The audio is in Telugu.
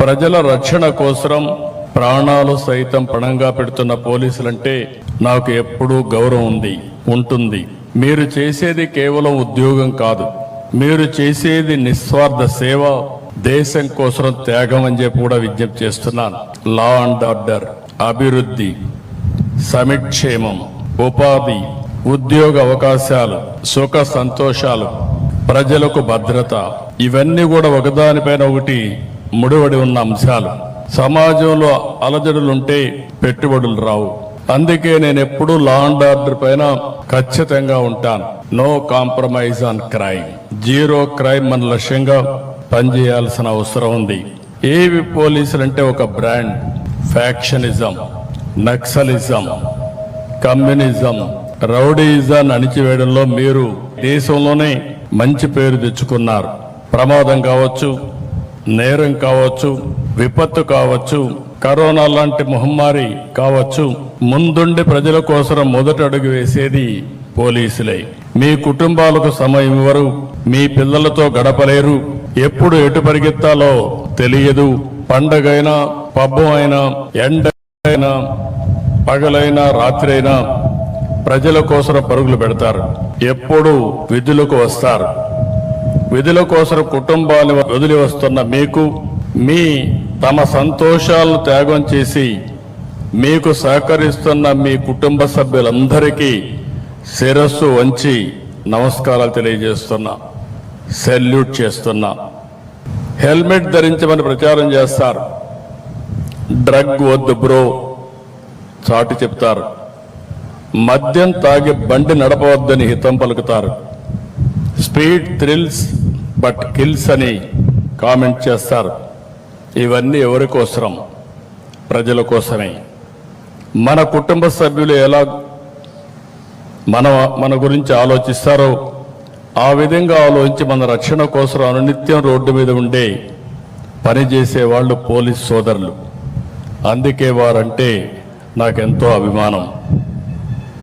ప్రజల రక్షణ కోసం ప్రాణాలు సైతం పణంగా పెడుతున్న పోలీసులంటే నాకు ఎప్పుడూ గౌరవం ఉంది ఉంటుంది. మీరు చేసేది కేవలం ఉద్యోగం కాదు. మీరు చేసేది నిస్వార్థ సేవ దేశం కోసం త్యాగం అని చెప్పి కూడా విజ్ఞప్తి చేస్తున్నాను. లా అండ్ ఆర్డర్ అభివృద్ధి సమిక్షేమం ఉపాధి ఉద్యోగ అవకాశాలు సుఖ సంతోషాలు ప్రజలకు భద్రత ఇవన్నీ కూడా ఒకదానిపైన ఒకటి ముడివడి ఉన్న అంశాలు. సమాజంలో అలజడులుంటే పెట్టుబడులు రావు. అందుకే నేను ఎప్పుడూ లా అండ్ ఆర్డర్ పైన ఖచ్చితంగా ఉంటాను. No compromise on crime zero crime మన లక్ష్యంగా పనిచేయాల్సిన అవసరం ఉంది. ఏవి పోలీసులు అంటే ఒక బ్రాండ్. ఫ్యాక్షనిజం నక్సలిజం కమ్యూనిజం రౌడీజాన్ని అణిచివేయడంలో మీరు దేశంలోనే మంచి పేరు తెచ్చుకున్నారు. ప్రమాదం కావచ్చు నేరం కావచ్చు విపత్తు కావచ్చు కరోనా లాంటి మహమ్మారి కావచ్చు ముందుండి ప్రజల కోసం మొదట అడుగు వేసేది పోలీసులే. మీ కుటుంబాలకు సమయం ఇవ్వరు మీ పిల్లలతో గడపలేరు ఎప్పుడు ఎటు పరిగెత్తాలో తెలియదు. పండగైనా పబ్బం అయినా ఎండ అయినా పగలైనా రాత్రి అయినా ప్రజల కోసం పరుగులు పెడతారు. ఎప్పుడు విధులకు వస్తారు. విధుల కోసం కుటుంబాన్ని వదిలి వస్తున్న మీకు మీ తమ సంతోషాలను త్యాగం చేసి మీకు సహకరిస్తున్న మీ కుటుంబ సభ్యులందరికీ శిరస్సు వంచి నమస్కారాలు తెలియజేస్తున్నా. సెల్యూట్ చేస్తున్నా. హెల్మెట్ ధరించమని ప్రచారం చేస్తారు. డ్రగ్ వద్దు బ్రో చాటి చెప్తారు. మద్యం తాగి బండి నడపవద్దని హితం పలుకుతారు. స్పీడ్ థ్రిల్స్ బట్ కిల్స్ అని కామెంట్ చేస్తారు. ఇవన్నీ ఎవరి కోసరం? ప్రజల కోసమే. మన కుటుంబ సభ్యులు ఎలా మన మన గురించి ఆలోచిస్తారో ఆ విధంగా ఆలోచించి మన రక్షణ కోసం అనునిత్యం రోడ్డు మీద ఉండే పనిచేసే వాళ్ళు పోలీస్ సోదరులు. అందుకే వారంటే నాకెంతో అభిమానం.